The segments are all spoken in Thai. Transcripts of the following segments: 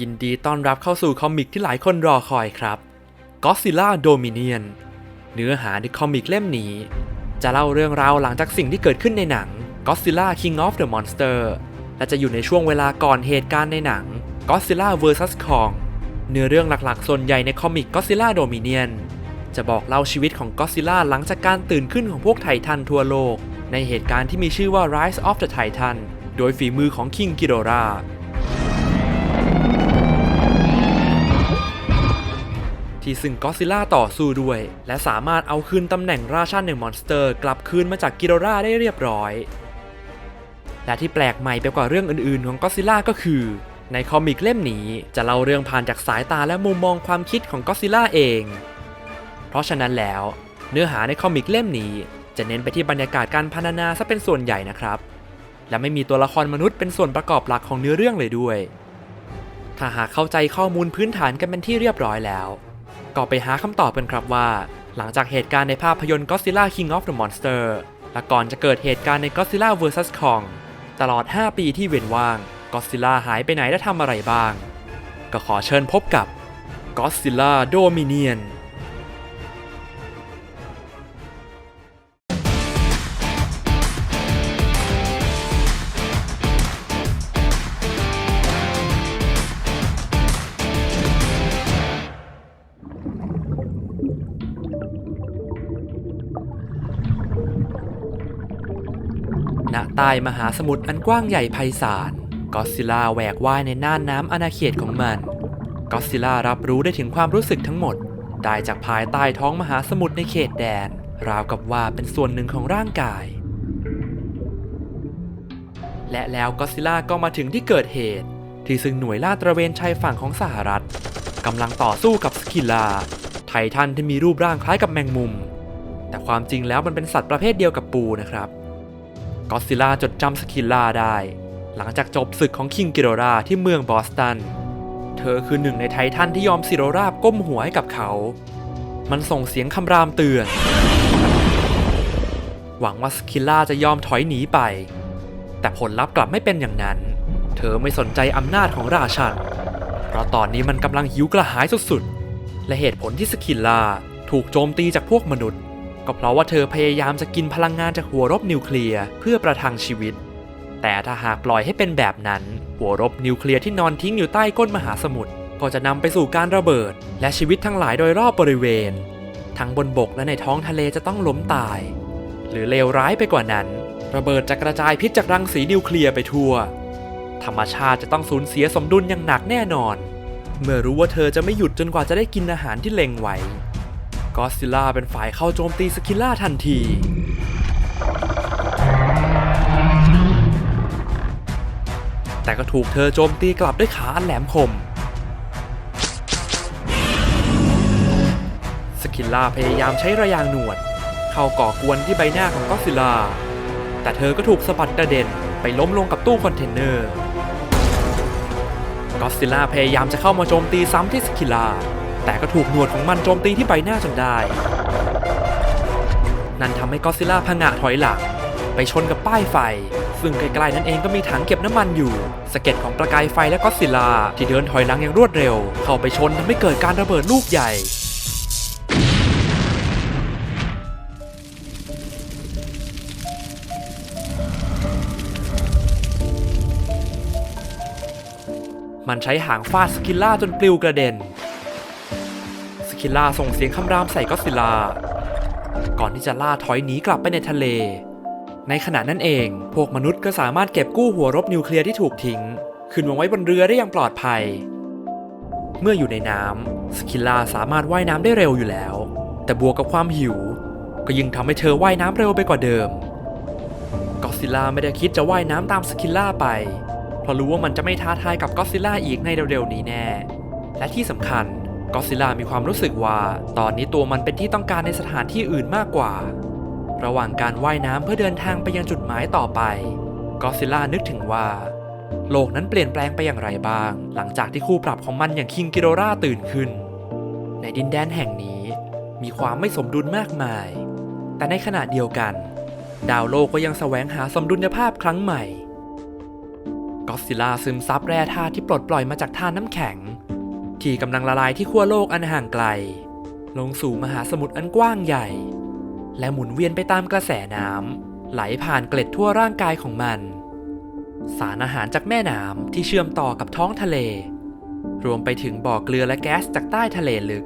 ยินดีต้อนรับเข้าสู่คอมิกที่หลายคนรอคอยครับ Godzilla Dominion เนื้อหาในคอมิกเล่มนี้ จะเล่าเรื่องราวหลังจากสิ่งที่เกิดขึ้นในหนัง Godzilla King of the Monster และจะอยู่ในช่วงเวลาก่อนเหตุการณ์ในหนัง Godzilla vs Kong เนื้อเรื่องหลักๆ ส่วนใหญ่ในคอมิก Godzilla Dominion จะบอกเล่าชีวิตของ Godzilla หลังจากการตื่นขึ้นของพวกไททันทั่วโลก ในเหตุการณ์ที่มีชื่อว่า Rise of the Titan โดยฝีมือของ King Ghidorah ที่ซึ่งก็ซิล่าต่อสู้ด้วย และสามารถเอาคืนตำแหน่งราชาแห่งมอนสเตอร์ กลับคืนมาจากกิโดราได้เรียบร้อย และที่แปลกใหม่ไปกว่าเรื่องอื่นๆ ของก็ซิล่าก็คือ ในคอมิกเล่มนี้จะเล่าเรื่องผ่านจากสายตาและมุมมองความคิดของก็ซิล่าเอง เพราะฉะนั้นแล้ว เนื้อหาในคอมิกเล่มนี้ จะเน้นไปที่บรรยากาศการพรรณนาซะเป็นส่วนใหญ่นะครับ และไม่มีตัวละครมนุษย์เป็นส่วนประกอบหลักของเนื้อเรื่องเลยด้วย ถ้าหากเข้าใจข้อมูลพื้นฐานกันเป็นที่เรียบร้อยแล้ว ก็ไปหาคำตอบกันครับว่า หลังจากเหตุการณ์ในภาพยนตร์ Godzilla King of the Monster และก่อนจะเกิดเหตุการณ์ใน Godzilla vs Kong ตลอด 5 ปีที่เว้นว่าง Godzilla หายไปไหนและทำอะไรบ้าง ก็ขอเชิญพบกับ Godzilla Dominion ต้มหาสมุทรอันกว้างใหญ่ไพศาลก็ซิล่าแหวกว่ายในน่านน้ำอาณาเขตของมันก็ซิล่ารับรู้ได้ถึงความรู้สึกทั้งหมด ได้จากภายใต้ท้องมหาสมุทรในเขตแดน ราวกับว่าเป็นส่วนหนึ่งของร่างกาย และแล้วก็ซิล่าก็มาถึงที่เกิดเหตุ ที่ซึ่งหน่วยลาดตระเวนชายฝั่งของสหรัฐกำลังต่อสู้กับสกิลลา ไททันที่มีรูปร่างคล้ายกับแมงมุม แต่ความจริงแล้วมันเป็นสัตว์ประเภทเดียวกับปูนะครับ ก็ซิล่าจดจำสกิลล่าได้ หลังจากจบศึกของคิงกิโดราที่เมืองบอสตัน เธอคือหนึ่งในไททันที่ยอมสิโรราบก้มหัวให้กับเขา มันส่งเสียงคำรามเตือน หวังว่าสกิลล่าจะยอมถอยหนีไป แต่ผลลัพธ์กลับไม่เป็นอย่างนั้น เธอไม่สนใจอำนาจของราชัน เพราะตอนนี้มันกำลังหิวกระหายสุดๆ และเหตุผลที่สกิลล่าถูกโจมตีจากพวกมนุษย์ ก็เพราะว่าเธอพยายามจะกินพลังงานจากหัวรบนิวเคลียร์เพื่อประทังชีวิต แต่ถ้าหากปล่อยให้เป็นแบบนั้น หัวรบนิวเคลียร์ที่นอนทิ้งอยู่ใต้ก้นมหาสมุทรก็จะนำไปสู่การระเบิด และชีวิตทั้งหลายโดยรอบบริเวณ ทั้งบนบกและในท้องทะเลจะต้องล้มตาย หรือเลวร้ายไปกว่านั้น ระเบิดจะกระจายพิษจากรังสีนิวเคลียร์ไปทั่ว ธรรมชาติจะต้องสูญเสียสมดุลอย่างหนักแน่นอน เมื่อรู้ว่าเธอจะไม่หยุดจนกว่าจะได้กินอาหารที่เล็งไว้ ก็อดซิล่าเป็นฝ่ายเข้าโจมตีสกิลล่าทันที แต่ก็ถูกเธอโจมตีกลับด้วยขาอันแหลมคม สกิลล่าพยายามใช้ระยางหนวด เข้าก่อกวนที่ใบหน้าของก็อดซิล่า แต่เธอก็ถูกสะบัดกระเด็นไปล้มลงกับตู้คอนเทนเนอร์ก็อดซิลล่าพยายามจะเข้ามาโจมตีซ้ำที่สกิลล่า แต่ก็ถูกหนวดของมันโจมตีที่ใบหน้าจนได้ นั่นทำให้ก็ซิลล่าผงะถอยหลัง ไปชนกับป้ายไฟ ซึ่งใกล้ๆนั้นเองก็มีถังเก็บน้ำมันอยู่สะเก็ดของประกายไฟและก็ซิลล่าที่เดินถอยหลังอย่างรวดเร็ว เข้าไปชนทำให้เกิดการระเบิดลูกใหญ่มันใช้หางฟาดสกิลล่าจนปลิวกระเด็น สกิลล่าส่งเสียงคำรามใส่ก็อดซิล่าก่อนที่จะล่าถอยหนีกลับไปในทะเล ในขณะนั้นเอง พวกมนุษย์ก็สามารถเก็บกู้หัวรบนิวเคลียร์ที่ถูกทิ้ง ขึ้นมางไว้บนเรือได้อย่างปลอดภัย เมื่ออยู่ในน้ำสกิลล่าสามารถว่ายน้ำได้เร็วอยู่แล้ว แต่บวกกับความหิว ก็ยิ่งทำให้เธอว่ายน้ำเร็วไปกว่าเดิมก็อดซิล่าไม่ได้คิดจะว่ายน้ำตามสกิลล่าไป เพราะรู้ว่ามันจะไม่ท้าทายกับก็อดซิลล่าอีกในเร็วๆนี้แน่ และที่สำคัญ ก็ซิล่ามีความรู้สึกว่า ตอนนี้ตัวมันเป็นที่ต้องการในสถานที่อื่นมากกว่า ระหว่างการว่ายน้ำเพื่อเดินทางไปยังจุดหมายต่อไป ก็ซิล่านึกถึงว่า โลกนั้นเปลี่ยนแปลงไปอย่างไรบ้าง หลังจากที่คู่ปรับของมันอย่างคิงกิโดราตื่นขึ้น ในดินแดนแห่งนี้ มีความไม่สมดุลมากมาย แต่ในขณะเดียวกัน ดาวโลกก็ยังแสวงหาสมดุลภาพครั้งใหม่ก็ซิลล่าซึมซับแร่ธาตุที่ปลดปล่อยมาจากท่าน้ำแข็ง ที่กำลังละลายที่ขั้วโลกอันห่างไกล ลงสู่มหาสมุทรอันกว้างใหญ่ และหมุนเวียนไปตามกระแสน้ำไหลผ่านเกล็ดทั่วร่างกายของมัน สารอาหารจากแม่น้ำที่เชื่อมต่อกับท้องทะเล รวมไปถึงบ่อเกลือและแก๊สจากใต้ทะเลลึก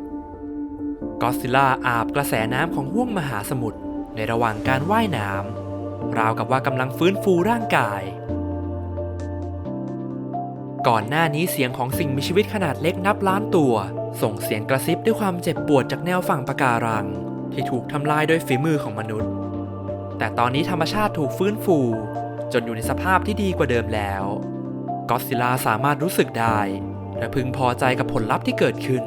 ก็อซิลล่าอาบกระแสน้ำของห้วงมหาสมุทรในระหว่างการว่ายน้ำราวกับว่ากำลังฟื้นฟูร่างกาย ก่อนหน้านี้เสียงของสิ่งมีชีวิตขนาดเล็กนับล้านตัว ส่งเสียงกระซิบด้วยความเจ็บปวดจากแนวฝั่งปะการัง ที่ถูกทำลายโดยฝีมือของมนุษย์ แต่ตอนนี้ธรรมชาติถูกฟื้นฟู จนอยู่ในสภาพที่ดีกว่าเดิมแล้วก็อซิลาสามารถรู้สึกได้และพึงพอใจกับผลลัพธ์ที่เกิดขึ้น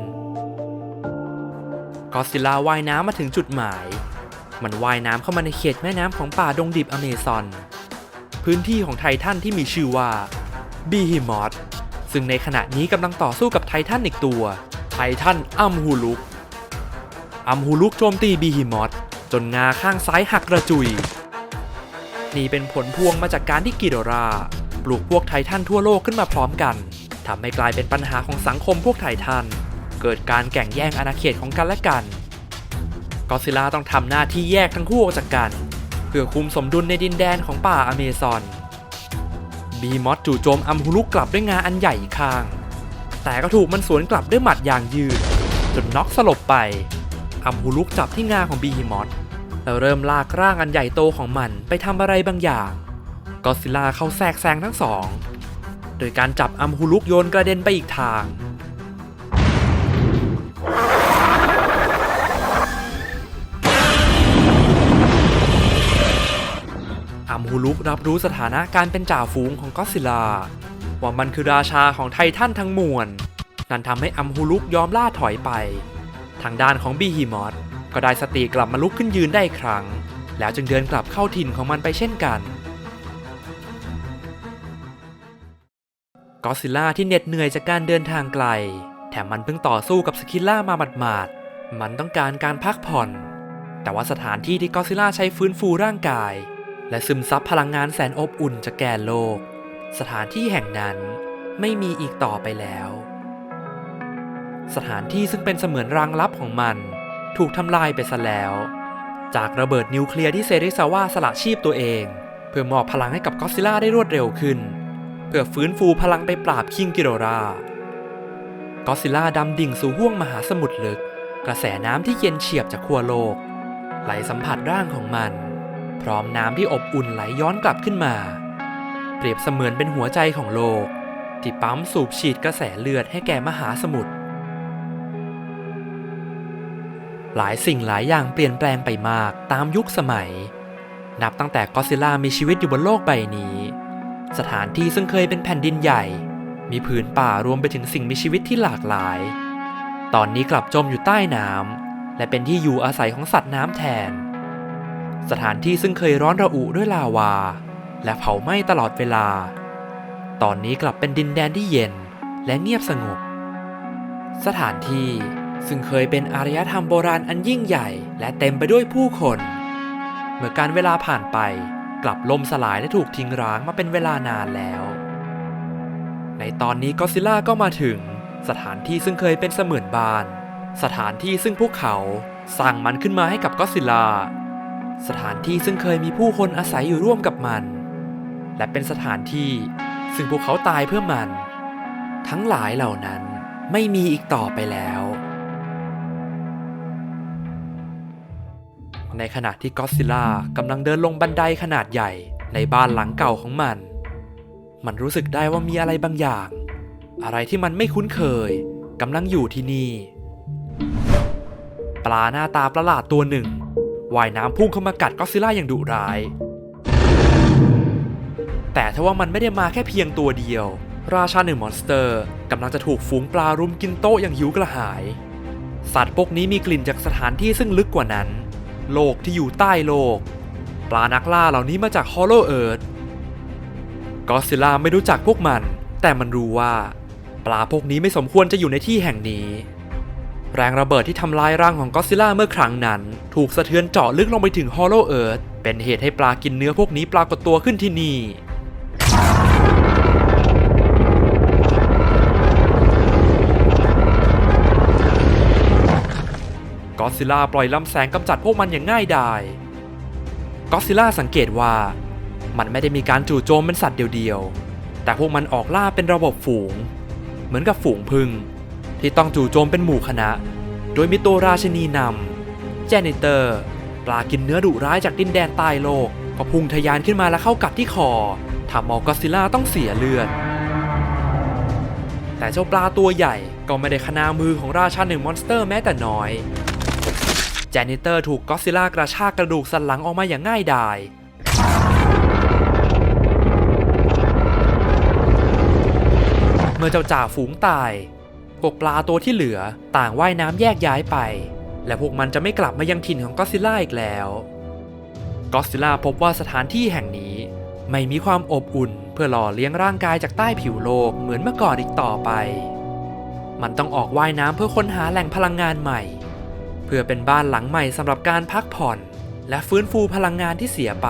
ก็อซิลาว่ายน้ำมาถึงจุดหมาย มันว่ายน้ำเข้ามาในเขตแม่น้ำของป่าดงดิบอเมซอน พื้นที่ของไททันที่มีชื่อว่า บีฮิมอสซึ่งในขณะนี้กำลังต่อสู้กับไททันอีกตัว ไททันอัมฮูลุก อัมฮูลุกโจมตีบีฮิมอสจนงาข้างซ้ายหักกระจุย นี่เป็นผลพวงมาจากการที่กิโดรา ปลูกพวกไททันทั่วโลกขึ้นมาพร้อมกันทำให้กลายเป็นปัญหาของสังคมพวกไททัน เกิดการแข่งแย่งอาณาเขตของกันและกันก็อซิลล่าต้องทำหน้าที่แยกทั้งคู่ออกจากกัน เพื่อคุมสมดุลในดินแดนของป่าอเมซอน บีมอสจู่โจมอัมฮูลุกกลับด้วยงาอันใหญ่อีกข้าง แต่ก็ถูกมันสวนกลับด้วยหมัดอย่างยืด จนน็อกสลบไป อัมฮูลุกจับที่งาของบีมอสแล้วเริ่มลากร่างอันใหญ่โตของมันไปทำอะไรบางอย่าง ก็ซิล่าเข้าแทรกแซงทั้งสอง โดยการจับอัมฮูลุกโยนกระเด็นไปอีกทาง ฮูลุกรับรู้สถานะการเป็นจ่าฝูงของก็ซิลา ว่ามันคือราชาของไททันทั้งมวล นั่นทำให้อัมฮูลุกยอมล่าถอยไป ทางด้านของบีฮิมอสก็ได้สติกลับมาลุกขึ้นยืนได้อีกครั้ง แล้วจึงเดินกลับเข้าถิ่นของมันไปเช่นกันก็ซิลล่าที่เหน็ดเหนื่อยจากการเดินทางไกล แถมมันเพิ่งต่อสู้กับสกิลล่ามาหมาดๆมันต้องการการพักผ่อน แต่ว่าสถานที่ที่ก็ซิลล่าใช้ฟื้นฟูร่างกาย และซึมซับพลังงานแสนอบอุ่นจากแกนโลก สถานที่แห่งนั้นไม่มีอีกต่อไปแล้ว สถานที่ซึ่งเป็นเสมือนรังลับของมัน ถูกทำลายไปซะแล้ว จากระเบิดนิวเคลียร์ที่เซริซาว่าสละชีพตัวเอง เพื่อมอบพลังให้กับก็อดซิลล่าได้รวดเร็วขึ้น เพื่อฟื้นฟูพลังไปปราบคิงกิโดราก็อดซิลล่าดำดิ่งสู่ห้วงมหาสมุทรลึก กระแสน้ำที่เย็นเฉียบจากขั้วโลก ไหลสัมผัสร่างของมัน พร้อมน้ำที่อบอุ่นไหลย้อนกลับขึ้นมา เปรียบเสมือนเป็นหัวใจของโลก ที่ปั๊มสูบฉีดกระแสเลือดให้แก่มหาสมุทรหลายสิ่งหลายอย่างเปลี่ยนแปลงไปมากตามยุคสมัย นับตั้งแต่ก็อซิลล่ามีชีวิตอยู่บนโลกใบนี้ สถานที่ซึ่งเคยเป็นแผ่นดินใหญ่ มีผืนป่ารวมไปถึงสิ่งมีชีวิตที่หลากหลาย ตอนนี้กลับจมอยู่ใต้น้ำและเป็นที่อยู่อาศัยของสัตว์น้ำแทน สถานที่ซึ่งเคยร้อนระอุด้วยลาวา และเผาไหม้ตลอดเวลา ตอนนี้กลับเป็นดินแดนที่เย็นและเงียบสงบ สถานที่ซึ่งเคยเป็นอารยธรรมโบราณอันยิ่งใหญ่ และเต็มไปด้วยผู้คน เมื่อการเวลาผ่านไปกลับล่มสลายและถูกทิ้งร้างมาเป็นเวลานานแล้ว ในตอนนี้ก็ซิลล่าก็มาถึง สถานที่ซึ่งเคยเป็นเสมือนบ้าน สถานที่ซึ่งพวกเขาสร้างมันขึ้นมาให้กับก็ซิลล่า สถานที่ซึ่งเคยมีผู้คนอาศัยอยู่ร่วมกับมัน และเป็นสถานที่ซึ่งพวกเขาตายเพื่อมัน ทั้งหลายเหล่านั้นไม่มีอีกต่อไปแล้ว ในขณะที่ก็อดซิลล่ากำลังเดินลงบันไดขนาดใหญ่ในบ้านหลังเก่าของมัน มันรู้สึกได้ว่ามีอะไรบางอย่าง อะไรที่มันไม่คุ้นเคยกำลังอยู่ที่นี่ ปลาหน้าตาประหลาดตัวหนึ่ง ว่ายน้ำพุ่งเข้ามากัดก็ซิล่าอย่างดุร้าย แต่ทว่ามันไม่ได้มาแค่เพียงตัวเดียว ราชาหนึ่งมอนสเตอร์กำลังจะถูกฝูงปลารุมกินโต๊ะอย่างหิวกระหาย สัตว์พวกนี้มีกลิ่นจากสถานที่ซึ่งลึกกว่านั้น โลกที่อยู่ใต้โลก ปลานักล่าเหล่านี้มาจากฮอลโลเอิร์ธก็ซิล่าไม่รู้จักพวกมัน แต่มันรู้ว่า ปลาพวกนี้ไม่สมควรจะอยู่ในที่แห่งนี้ แรงระเบิดที่ทำลายร่างของก็ซิล่าเมื่อครั้งนั้น ถูกสะเทือนเจาะลึกลงไปถึงฮอลโลเอิร์ธเป็นเหตุให้ปลากินเนื้อพวกนี้ปรากฏตัวขึ้นที่นี่ก็ซิล่าปล่อยลำแสงกำจัดพวกมันอย่างง่ายดายก็ซิล่าสังเกตว่า มันไม่ได้มีการจู่โจมเป็นสัตว์เดียวๆ แต่พวกมันออกล่าเป็นระบบฝูง เหมือนกับฝูงพึ่ง ที่ต้องจู่โจมเป็นหมู่คณะ โดยมีตัวราชินีนำแจเนเตอร์ ปลากินเนื้อดุร้ายจากดินแดนใต้โลก ก็พุ่งทะยานขึ้นมาและเข้ากัดที่คอทำเอาก็อซิล่าต้องเสียเลือด แต่เจ้าปลาตัวใหญ่ก็ไม่ได้ขนามือของราชาหนึ่งมอนสเตอร์แม้แต่น้อยแจเนเตอร์ถูกก็ซิล่ากระชากกระดูกสันหลังออกมาอย่างง่ายดายเมื่อเจ้าจ่าฝูงตาย พวกปลาตัวที่เหลือต่างว่ายน้ำแยกย้ายไป และพวกมันจะไม่กลับมายังถิ่นของก็อดซิลล่าอีกแล้วก็อดซิลล่าพบว่าสถานที่แห่งนี้ ไม่มีความอบอุ่นเพื่อหล่อเลี้ยงร่างกายจากใต้ผิวโลกเหมือนเมื่อก่อนอีกต่อไป มันต้องออกว่ายน้ำเพื่อค้นหาแหล่งพลังงานใหม่ เพื่อเป็นบ้านหลังใหม่สำหรับการพักผ่อน และฟื้นฟูพลังงานที่เสียไป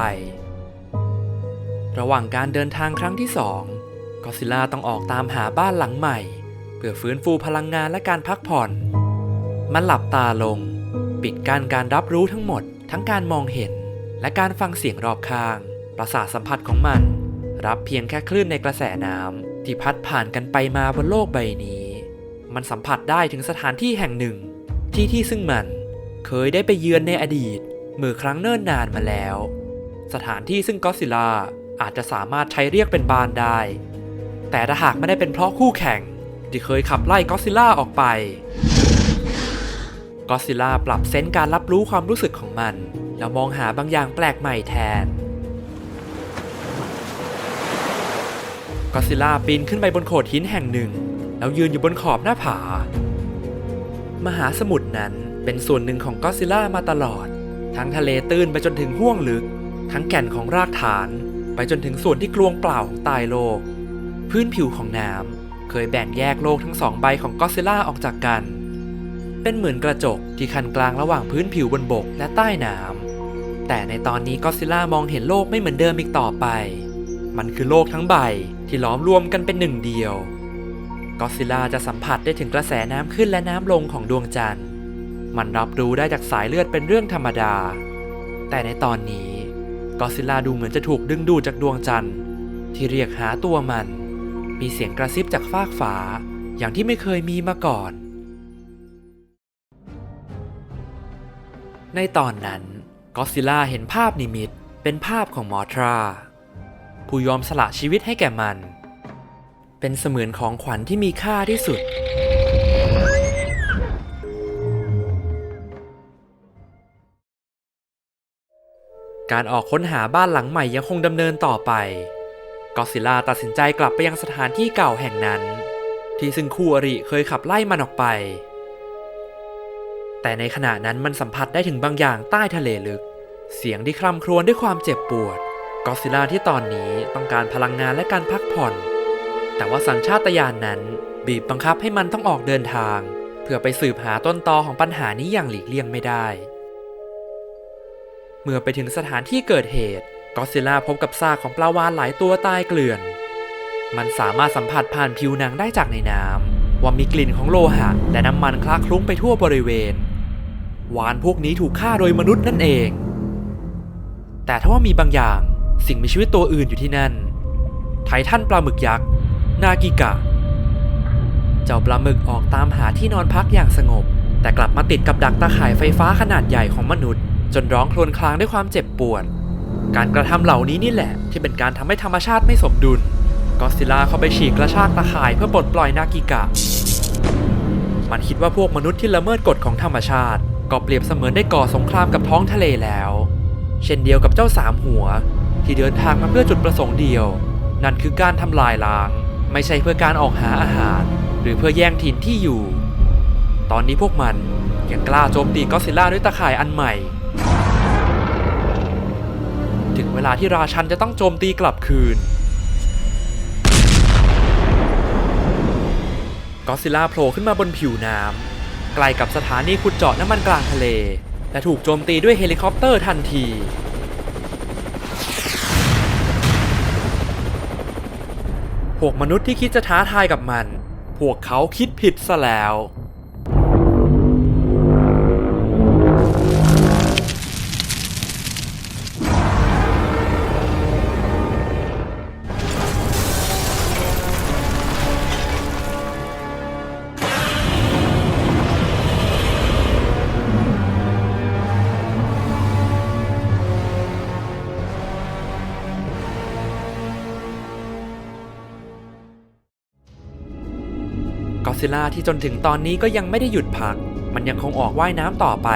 ระหว่างการเดินทางครั้งที่สองก็อดซิลล่าต้องออกตามหาบ้านหลังใหม่ เพื่อฟื้นฟูพลังงานและการพักผ่อน มันหลับตาลง ปิดกั้นการรับรู้ทั้งหมด ทั้งการมองเห็น และการฟังเสียงรอบข้าง ประสาทสัมผัสของมัน รับเพียงแค่คลื่นในกระแสน้ำที่พัดผ่านกันไปมาบนโลกใบนี้ มันสัมผัสได้ถึงสถานที่แห่งหนึ่ง ที่ที่ซึ่งมันเคยได้ไปเยือนในอดีตเมื่อครั้งเนิ่นนานมาแล้ว สถานที่ซึ่งก็อดซิลล่าอาจจะสามารถใช้เรียกเป็นบ้านได้ แต่ถ้าหากไม่ได้เป็นเพราะคู่แข่ง ที่เคยขับไล่ก็อดซิล่าออกไปก็อดซิล่าปรับเซนส์การรับรู้ความรู้สึกของมัน แล้วมองหาบางอย่างแปลกใหม่แทนก็อดซิล่าปีนขึ้นไปบนโขดหินแห่งหนึ่ง แล้วยืนอยู่บนขอบหน้าผา มหาสมุทรนั้นเป็นส่วนหนึ่งของก็อดซิล่ามาตลอด ทั้งทะเลตื้นไปจนถึงห้วงลึก ทั้งแก่นของรากฐาน ไปจนถึงส่วนที่กลวงเปล่าของใตายโลก พื้นผิวของน้ำ เคยแบ่งแยกโลกทั้งสองใบของก็อดซิลล่าออกจากกัน เป็นเหมือนกระจกที่คันกลางระหว่างพื้นผิวบนบกและใต้น้ำแต่ในตอนนี้ก็อดซิลล่ามองเห็นโลกไม่เหมือนเดิมอีกต่อไป มันคือโลกทั้งใบที่ล้อมรวมกันเป็นหนึ่งเดียวก็อดซิลล่าจะสัมผัสได้ถึงกระแสน้ำขึ้นและน้ำลงของดวงจันทร์ มันรับรู้ได้จากสายเลือดเป็นเรื่องธรรมดา แต่ในตอนนี้ก็อดซิล่าดูเหมือนจะถูกดึงดูดจากดวงจันทร์ ที่เรียกหาตัวมัน มีเสียงกระซิบจากฟากฟ้าอย่างที่ไม่เคยมีมาก่อน ในตอนนั้นก็ซิลล่าเห็นภาพนิมิตเป็นภาพของมอทรา ผู้ยอมสละชีวิตให้แก่มัน เป็นเสมือนของขวัญที่มีค่าที่สุด การออกค้นหาบ้านหลังใหม่ยังคงดำเนินต่อไป ก็ซิลล่าตัดสินใจกลับไปยังสถานที่เก่าแห่งนั้น ที่ซึ่งคู่อริเคยขับไล่มันออกไป แต่ในขณะนั้นมันสัมผัสได้ถึงบางอย่างใต้ทะเลลึก เสียงที่คร่ำครวญด้วยความเจ็บปวดก็ซิลล่าที่ตอนนี้ต้องการพลังงานและการพักผ่อน แต่ว่าสัญชาตญาณนนั้นบีบบังคับให้มันต้องออกเดินทาง เพื่อไปสืบหาต้นตอของปัญหานี้อย่างหลีกเลี่ยงไม่ได้ เมื่อไปถึงสถานที่เกิดเหตุ ก็อดซิลล่าพบกับซากของปลาวาฬหลายตัวตายเกลื่อน มันสามารถสัมผัสผ่านผิวหนังได้จากในน้ำว่ามีกลิ่นของโลหะ และน้ำมันคละคลุ้งไปทั่วบริเวณ วานพวกนี้ถูกฆ่าโดยมนุษย์นั่นเอง แต่ถ้าว่ามีบางอย่างสิ่งมีชีวิตตัวอื่นอยู่ที่นั่น ไททันปลาหมึกยักษ์ นากิกะ เจ้าปลาหมึกออกตามหาที่นอนพักอย่างสงบ แต่กลับมาติดกับดักตาข่ายไฟฟ้าขนาดใหญ่ของมนุษย์ จนร้องครวญครางด้วยความเจ็บปวด การกระทำเหล่านี้นี่แหละ ที่เป็นการทำให้ธรรมชาติไม่สมดุลก็อดซิล่าเข้าไปฉีกกระชากตาข่ายเพื่อปลดปล่อยนากิกะ มันคิดว่าพวกมนุษย์ที่ละเมิดกฎของธรรมชาติ ก็เปรียบเสมือนได้ก่อสงครามกับท้องทะเลแล้ว เช่นเดียวกับเจ้าสามหัว ที่เดินทางมาเพื่อจุดประสงค์เดียว นั่นคือการทำลายล้าง ไม่ใช่เพื่อการออกหาอาหาร หรือเพื่อแย่งถิ่นที่อยู่ ตอนนี้พวกมันยังกล้าโจมตีก็อดซิล่าด้วยตาข่ายอันใหม่ เวลาที่ราชันจะต้องโจมตีกลับคืนก็ซิลล่าโผล่ขึ้นมาบนผิวน้ำใกล้กับสถานีขุดเจาะน้ำมันกลางทะเล และถูกโจมตีด้วยเฮลิคอปเตอร์ทันที พวกมนุษย์ที่คิดจะท้าทายกับมัน พวกเขาคิดผิดซะแล้ว ซิล่าที่จนถึงตอนนี้ก็ยังไม่ได้หยุดพัก มันยังคงออกว่ายน้ำต่อไป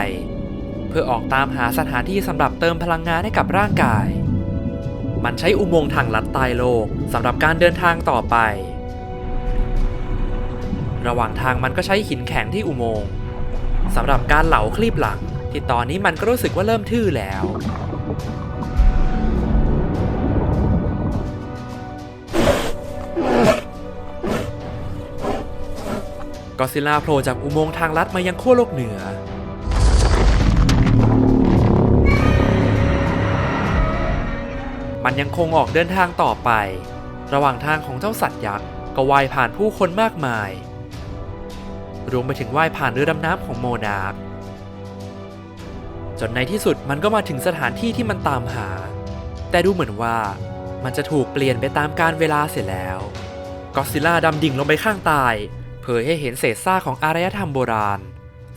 เพื่อออกตามหาสถานที่สำหรับเติมพลังงานให้กับร่างกาย มันใช้อุโมงค์ทางลัดใต้โลกสำหรับการเดินทางต่อไป ระหว่างทางมันก็ใช้หินแข็งที่อุโมงค์สำหรับการเหลาคลีบหลัง ที่ตอนนี้มันก็รู้สึกว่าเริ่มทื่อแล้ว กอดซิลล่าโผล่จากอุโมงค์ทางลัดมายังขั้วโลกเหนือ มันยังคงออกเดินทางต่อไป ระหว่างทางของเจ้าสัตว์ยักษ์ก็ว่ายผ่านผู้คนมากมาย รวมไปถึงว่ายผ่านเรือดำน้ำของโมนาร์คจนในที่สุดมันก็มาถึงสถานที่ที่มันตามหา แต่ดูเหมือนว่ามันจะถูกเปลี่ยนไปตามการเวลาเสร็จแล้ว ก็ซิลล่าดำดิ่งลงไปข้างใต้ เผยให้เห็นเศษซากของอารยธรรมโบราณ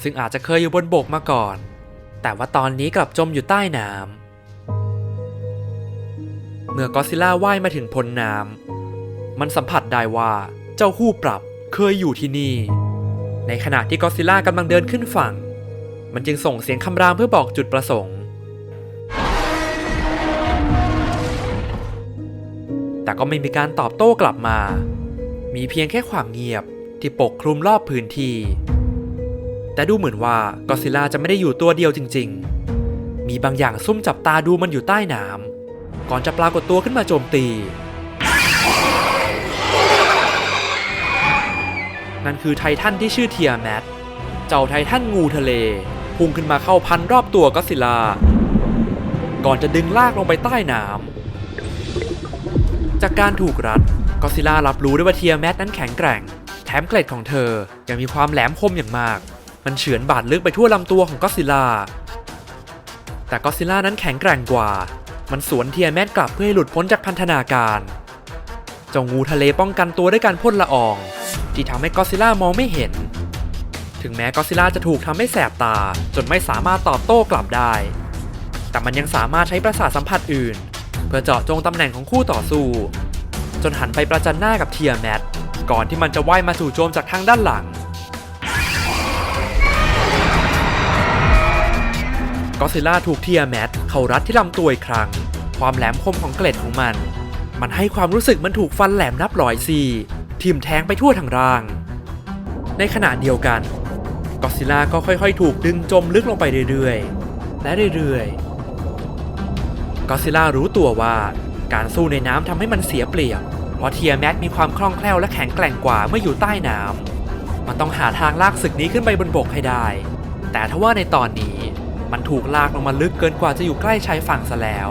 ซึ่งอาจจะเคยอยู่บนบกมาก่อน แต่ว่าตอนนี้กลับจมอยู่ใต้น้ำเมื่อกอซิล่าว่ายมาถึงพ้นน้ำมันสัมผัสได้ว่าเจ้าคู่ปรับเคยอยู่ที่นี่ ในขณะที่กอซิล่ากำลังเดินขึ้นฝั่ง มันจึงส่งเสียงคำรามเพื่อบอกจุดประสงค์ แต่ก็ไม่มีการตอบโต้กลับมา มีเพียงแค่ความเงียบ ที่ปกคลุมรอบพื้นที่ แต่ดูเหมือนว่ากอซิลล่าจะไม่ได้อยู่ตัวเดียวจริง ๆ มีบางอย่างซุ่มจับตาดูมันอยู่ใต้น้ำก่อนจะปรากฏตัวขึ้นมาโจมตี นั่นคือไททันที่ชื่อเทียแมทเจ้าไททันงูทะเล พุ่งขึ้นมาเข้าพันรอบตัวกอซิลลาก่อนจะดึงลากลงไปใต้น้ำจากการถูกรัดก็อซิลลารับรู้ได้ว่าเทียแมทนั้นแข็งแกร่ง มเกล็ดของเธอยังมีความแหลมคมอย่างมาก มันเฉือนบาดลึกไปทั่วลำตัวของก็อดซิลลาแต่ก็อดซิล่านั้นแข็งแกร่งกว่า มันสวนเทียแมทกลับเพื่อให้หลุดพ้นจากพันธนาการเจ้างูทะเลป้องกันตัวด้วยการพ่นละออง ที่ทำให้ก็อดซิล่ามองไม่เห็น ถึงแม้ก็อดซิลล่าจะถูกทำให้แสบตา จนไม่สามารถตอบโต้กลับได้ แต่มันยังสามารถใช้ประสาทสัมผัสอื่น เพื่อเจาะจงตำแหน่งของคู่ต่อสู้ จนหันไปประจันหน้ากับเทียแมท ก่อนที่มันจะว่ายมาจู่โจมจากทางด้านหลัง ก็ซิลล่าถูกเทียแมทเขารัดที่ลำตัวอีกครั้ง ความแหลมคมของเกล็ดของมัน มันให้ความรู้สึกมันถูกฟันแหลมนับร้อยซี่ทิ่มแทงไปทั่วทั้งร่าง ในขณะเดียวกันก็ซิลล่าก็ค่อยๆ ถูกดึงจมลึกลงไปเรื่อยๆ และเรื่อยๆก็ซิลล่ารู้ตัวว่าการสู้ในน้ำทำให้มันเสียเปรียบ เพราะเทียแมทมีความคล่องแคล่วและแข็งแกร่งกว่าเมื่ออยู่ใต้น้ำมันต้องหาทางลากศึกนี้ขึ้นไปบนบกให้ได้ แต่ทว่าในตอนนี้มันถูกลากลงมาลึกเกินกว่าจะอยู่ใกล้ชายฝั่งซะแล้ว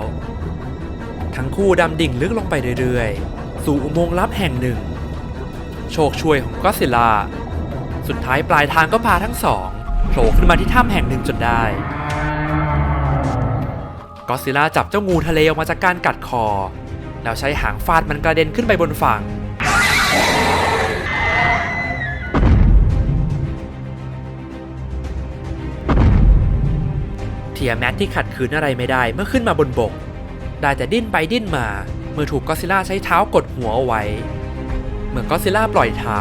ทั้งคู่ดำดิ่งลึกลงไปเรื่อยๆ สู่อุโมงค์ลับแห่งหนึ่ง โชคช่วยของก็อดซิล่าสุดท้ายปลายทางก็พาทั้งสองโผล่ขึ้นมาที่ถ้ำแห่งหนึ่งจนได้ก็อดซิลล่าจับเจ้างูทะเลออกมาจากการกัดคอ แล้วใช้หางฟาดมันกระเด็นขึ้นไปบนฝั่ง เทียแมทที่ขัดขืนอะไรไม่ได้เมื่อขึ้นมาบนบก ได้แต่ดิ้นไปดิ้นมา เมื่อถูกก็ซิล่าใช้เท้ากดหัวเอาไว้ เมื่อก็ซิลล่าปล่อยเท้า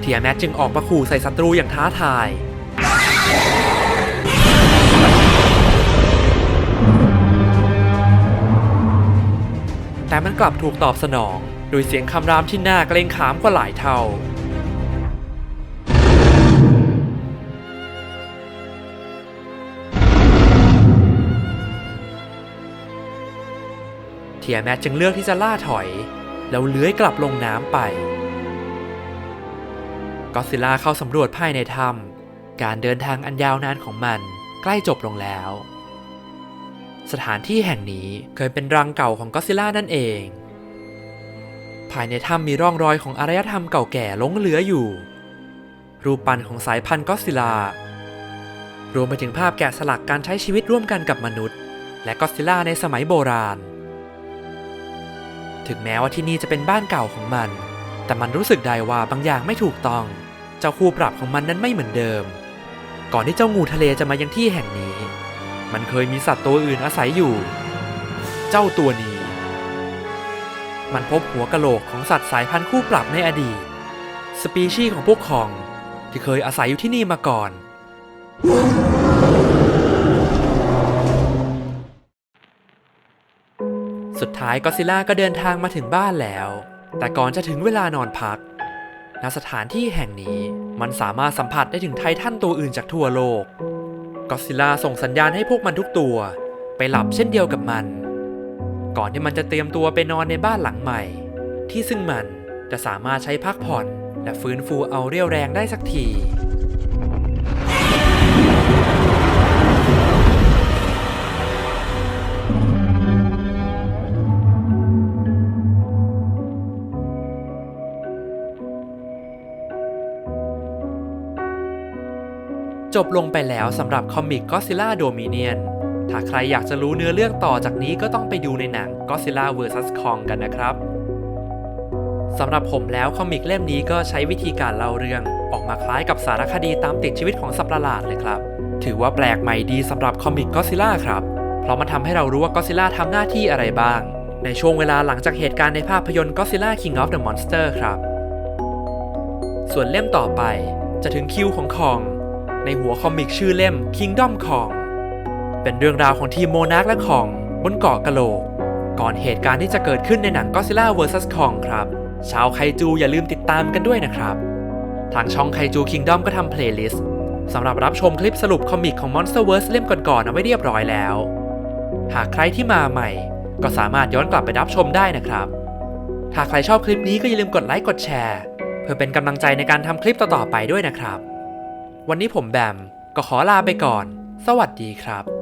เทียแมทจึงออกมาขู่ใส่ศัตรูอย่างท้าทาย แต่มันกลับถูกตอบสนอง โดยเสียงคำรามที่น่าเกรงขามกว่าหลายเท่า เทียแมทจึงเลือกที่จะล่าถอย แล้วเลื้อยกลับลงน้ำไปก็ซิลล่าเข้าสำรวจภายในถ้ำการเดินทางอันยาวนานของมันใกล้จบลงแล้ว สถานที่แห่งนี้เคยเป็นรังเก่าของก็อดซิลล่านั่นเอง ภายในถ้ำมีร่องรอยของอารยธรรมเก่าแก่หลงเหลืออยู่ รูปปั้นของสายพันธุ์ก็อดซิลล่ารวมไปถึงภาพแกะสลักการใช้ชีวิตร่วมกันกับมนุษย์ และก็อดซิลล่าในสมัยโบราณ ถึงแม้ว่าที่นี่จะเป็นบ้านเก่าของมัน แต่มันรู้สึกได้ว่าบางอย่างไม่ถูกต้อง เจ้าคู่ปรับของมันนั้นไม่เหมือนเดิม ก่อนที่เจ้างูทะเลจะมายังที่แห่งนี้ มันเคยมีสัตว์ตัวอื่นอาศัยอยู่ เจ้าตัวนี้ มันพบหัวกะโหลกของสัตว์สายพันธุ์คู่ปรับในอดีต สปีชีส์ของพวกคองที่เคยอาศัยอยู่ที่นี่มาก่อน สุดท้ายก็ซิลล่าก็เดินทางมาถึงบ้านแล้ว แต่ก่อนจะถึงเวลานอนพักณสถานที่แห่งนี้มันสามารถสัมผัสได้ถึงไททันตัวอื่นจากทั่วโลก ก็ซิลล่าส่งสัญญาณให้พวกมันทุกตัว ไปหลับเช่นเดียวกับมัน ก่อนที่มันจะเตรียมตัวไปนอนในบ้านหลังใหม่ ที่ซึ่งมันจะสามารถใช้พักผ่อนและฟื้นฟูเอาเรี่ยวแรงได้สักที จบลงไปแล้วสำหรับคอมิก Godzilla Dominion ถ้าใครอยากจะรู้เนื้อเรื่องต่อจากนี้ก็ต้องไปดูในหนัง Godzilla vs Kong กันนะครับสำหรับผมแล้วคอมิกเล่มนี้ก็ใช้วิธีการเล่าเรื่อง ออกมาคล้ายกับสารคดีตามติดชีวิตของสัตว์ประหลาดเลยครับ ถือว่าแปลกใหม่ดีสำหรับคอมิก Godzilla ครับ เพราะมันทำให้เรารู้ว่า Godzilla ทำหน้าที่อะไรบ้าง ในช่วงเวลาหลังจากเหตุการณ์ในภาพยนตร์ Godzilla King of the Monster ครับ ส่วนเล่มต่อไปจะถึงคิวของคอง ในหัวคอมิกชื่อเล่ม Kingdom Kong เป็นเรื่องราวของทีมโมนาร์คและคองบนเกาะกะโหลก ก่อนเหตุการณ์ที่จะเกิดขึ้นในหนัง Godzilla vs Kong ครับ ชาวไคจูอย่าลืมติดตามกันด้วยนะครับ ทางช่องไคจู Kingdom ก็ทำเพลย์ลิสต์สำหรับรับชมคลิปสรุปคอมิกของ Monsterverse เล่มก่อนๆเอาไว้เรียบร้อยแล้ว หากใครที่มาใหม่ ก็สามารถย้อนกลับไปรับชมได้นะครับ หากใครชอบคลิปนี้ก็อย่าลืมกดไลค์กดแชร์ เพื่อเป็นกำลังใจในการทำคลิปต่อๆไปด้วยนะครับ วันนี้ผมแบมก็ขอลาไปก่อน สวัสดีครับ